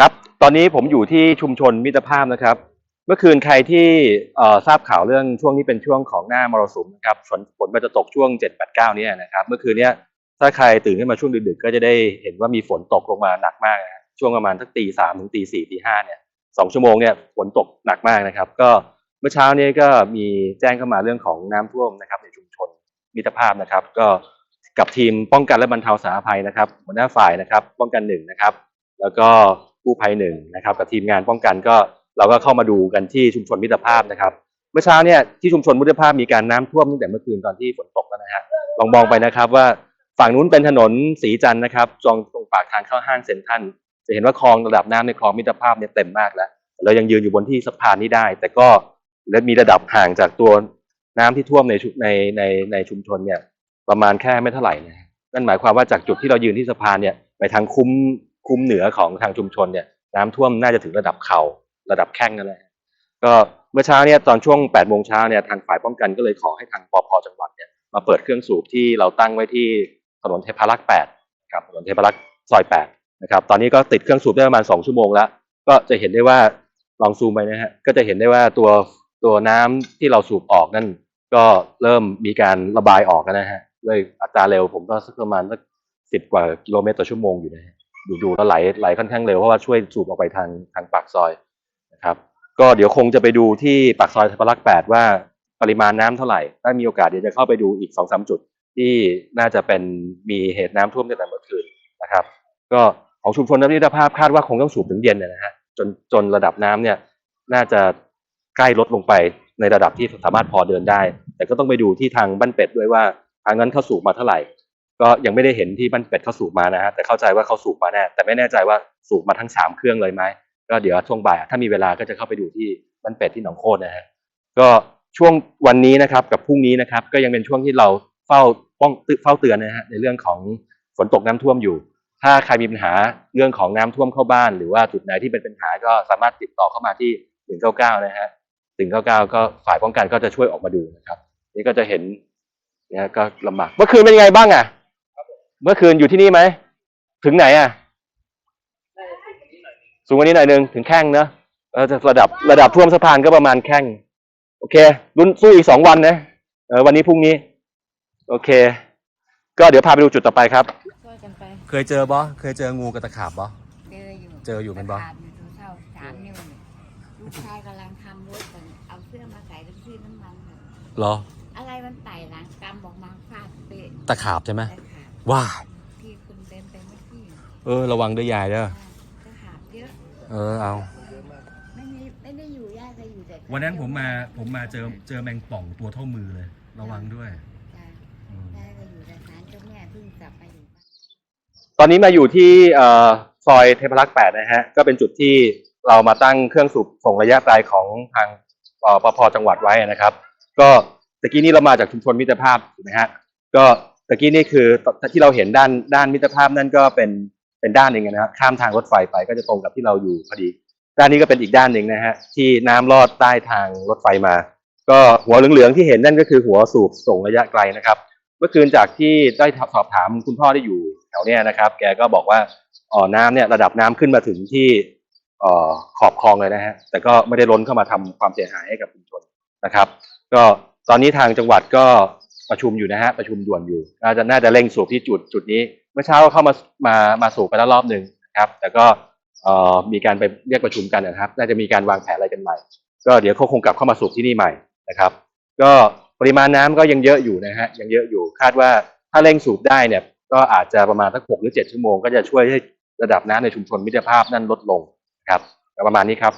ครับ ตอนนี้ผมอยู่ที่ชุมชนมิตรภาพนะครับ เมื่อคืนใครที่ทราบข่าวเรื่องช่วงนี้เป็นช่วงของหน้ามรสุมนะครับฝนฝนมันจะตกช่วง 7 8 9เนี่ยนะครับ เมื่อคืนเนี้ยถ้าใครตื่นขึ้นมาช่วงดึกๆ ก็จะได้เห็นว่ามีฝนตกลงมาหนักมากนะช่วงประมาณสักตีสามถึงตีสี่ตีห้าเนี่ยสองชั่วโมงเนี่ยฝนตกหนักมากนะครับ ก็เมื่อเช้านี้ก็มีแจ้งเข้ามาเรื่องของน้ำท่วมนะครับ ในชุมชนมิตรภาพนะครับ ก็กับทีมป้องกันและบรรเทาสาธารณภัยนะครับ หัวหน้าฝ่ายนะครับ ป้องกันหนึ่งนะครับ แล้วก็ กู้ภัยหนึ่งนะครับกับทีมงานป้องกันก็เราก็เข้ามาดูกันที่ชุมชนมิตรภาพนะครับ เมื่อเช้าเนี่ยที่ชุมชนมิตรภาพมีการน้ำท่วมตั้งแต่เมื่อคืนตอนที่ฝนตกแล้วนะฮะลองมองไปนะครับว่าฝั่งนู้นเป็นถนนสีจันทร์นะครับตรงตรงปากทางเข้าห้างเซ็นทรัลจะเห็นว่าคลองระดับน้ำในคลองมิตรภาพเนี่ยเต็มมากแล้วเรายังยืนอยู่บนที่สะพานนี้ได้ แต่ก็และมีระดับห่างจากตัวน้ำที่ท่วมในในในในชุมชนเนี่ยประมาณแค่ไม่เท่าไหร่นะฮะนั่นหมายความว่าจากจุดที่เรายืนที่สะพานเนี่ยไปทางคุ้ม คุ้มเหนือของทางชุมชนเนี่ยน้ำท่วมน่าจะถึงระดับเข่าระดับแข้งนั่นแหละก็เมื่อเช้าเนี่ยตอนช่วง8โมงเช้าเนี่ยทางฝ่ายป้องกันก็เลยขอให้ทางปพจังหวัดเนี่ยมาเปิดเครื่องสูบที่เราตั้งไว้ที่ถนนเทพารักษ์8ครับถนนเทพารักษ์ซอย8นะครับตอนนี้ก็ติดเครื่องสูบได้ประมาณ 2 ชั่วโมงแล้ว ก็จะเห็นได้ว่าลองซูมไปนะฮะก็จะเห็นได้ว่าตัวตัวน้ำที่เราสูบออกนั่นก็เริ่มมีการระบายออกแล้วนะฮะด้วยอัตราเร็วผมก็สักประมาณสักสิบกว่ากิโลเมตรต่อชั่วโมงอยู่นะฮะ ดูดูแล้วไหลไหลค่อนข้างเร็วเพราะว่าช่วยสูบออกไปทางทางปากซอยนะครับก็เดี๋ยวคงจะไปดูที่ปากซอยเทพรักษ์แปดว่าปริมาณน้ำเท่าไหร่ ถ้ามีโอกาสเดี๋ยวจะเข้าไปดูอีกสองสามจุด ที่น่าจะเป็นมีเหตุน้ำท่วมตั้งแต่เมื่อคืนนะครับ ก็ของชุมชนน้ำนิรภาพคาดว่าคงต้องสูบถึงเย็นเนยนะฮะจนจนระดับน้ำเนี่ยน่าจะใกล้ลดลงไปในระดับที่สามารถพอเดินได้ แต่ก็ต้องไปดูที่ทางบ้านเป็ดด้วยว่าทางนั้นเข้าสูบมาเท่าไหร่ ก็ยังไม่ได้เห็นที่บ้านเป็ดเขาสูบมานะฮะแต่เข้าใจว่าเขาสูบมาแน่แต่ไม่แน่ใจว่าสูบมาทั้งสามเครื่องเลยไหมก็เดี๋ยวช่วงบ่ายถ้ามีเวลาก็จะเข้าไปดูที่บ้านเป็ดที่หนองโคตนะฮะก็ช่วงวันนี้นะครับกับพรุ่งนี้นะครับ ก็ยังเป็นช่วงที่เราเฝ้าป้องเฝ้าเตือนนะฮะในเรื่องของฝนตกน้ำท่วมอยู่ ถ้าใครมีปัญหาเรื่องของน้ำท่วมเข้าบ้าน หรือว่าจุดไหนที่เป็นปัญหาก็สามารถติดต่อเข้ามาที่หนึ่งเก้าเก้านะฮะหนึ่งเก้าเก้าก็ฝ่ายป้องกันก็จะช่วยออกมาดูนะครับ นี่ก็จะเห็นเนี่ยก็ลำบากเมื่อคืนเป็นยังไงบ้างอะ เมื่อคืนอยู่ที่นี่ไหม ถึงไหนอะ สูงกว่านี้หน่อยหนึง ถึงแข้งเนอะเออจะระดับระดับท่วมสะพานก็ประมาณแข้ง โอเครุ่นสู้อีกสองวันนะเออวันนี้พรุ่งนี้ โอเค ก็เดี๋ยวพาไปดูจุดต่อไปครับ ช่วยกันไปเคยเจอบอเคยเจองูกับตะขาบบอ เจออยู่เจออยู่เป็นบ่ ขาดอยู่ดูเท่าสามนิ้วเนี่ยลูกชายกำลังทำรถกันเอาเสื้อมาใส่แล้วซื้อน้ำมันน่ะเหรอ อะไรมันไต่หลังกำบอกมาฟาดเปะตะขาบใช่ไหมแต่ขาด ว้าที่คุณเดินไปเมื่อกี้เออ ระวังด้วยยายเด้อจะขาดเยอะ เออเอา ไม่มีไม่ได้อยู่ยากเลยอยู่แต่วันนั้นผมมาผมมาเจอเจอแมงป่องตัวเท่ามือเลย ระวังด้วยจ้ะอืม ได้ก็อยู่แต่ศาลเจ้าแม่เพิ่งกลับมาอยู่บ้าน ตอนนี้มาอยู่ที่เอ่อซอยเทพรักษ์แปดนะฮะ ก็เป็นจุดที่เรามาตั้งเครื่องสูบส่งระยะไกลของทางเอ่อปพจังหวัดไว้นะครับ ก็ตะกี้นี้เรามาจากชุมชนมิตรภาพถูกไหมฮะ ก็ ตะกี้นี่คือที่เราเห็นด้านด้านมิตรภาพนั่นก็เป็นเป็นด้านหนึ่งนะครับข้ามทางรถไฟไปก็จะตรงกับที่เราอยู่พอดี ด้านนี้ก็เป็นอีกด้านหนึ่งนะฮะที่น้ำลอดใต้ทางรถไฟมา ก็หัวเหลืองๆที่เห็นนั่นก็คือหัวสูบส่งระยะไกลนะครับ เมื่อคืนจากที่ได้สอบถามคุณพ่อที่อยู่แถวเนี้ยนะครับ แกก็บอกว่าอ๋อน้ำเนี่ยระดับน้ำขึ้นมาถึงที่อ่อขอบคลองเลยนะฮะแต่ก็ไม่ได้ล้นเข้ามาทำความเสียหายให้กับชุมชนนะครับ ก็ตอนนี้ทางจังหวัดก็ ประชุมอยู่นะฮะประชุมด่วนอยู่น่าจะน่าจะเร่งสูบที่จุดจุดนี้ เมื่อเช้าเข้ามามามาสูบไปแล้วรอบหนึ่งนะครับ แต่ก็มีการไปเรียกประชุมกันนะครับ น่าจะมีการวางแผนอะไรกันใหม่ ก็เดี๋ยวเขาคงกลับเข้ามาสูบที่นี่ใหม่นะครับ ก็ปริมาณน้ำก็ยังเยอะอยู่นะฮะยังเยอะอยู่คาดว่าถ้าเร่งสูบได้เนี่ยก็อาจจะประมาณสักหกหรือเจ็ดชั่วโมงก็จะช่วยให้ระดับน้ำในชุมชนมิตรภาพนั่นลดลงนะครับประมาณนี้ครับ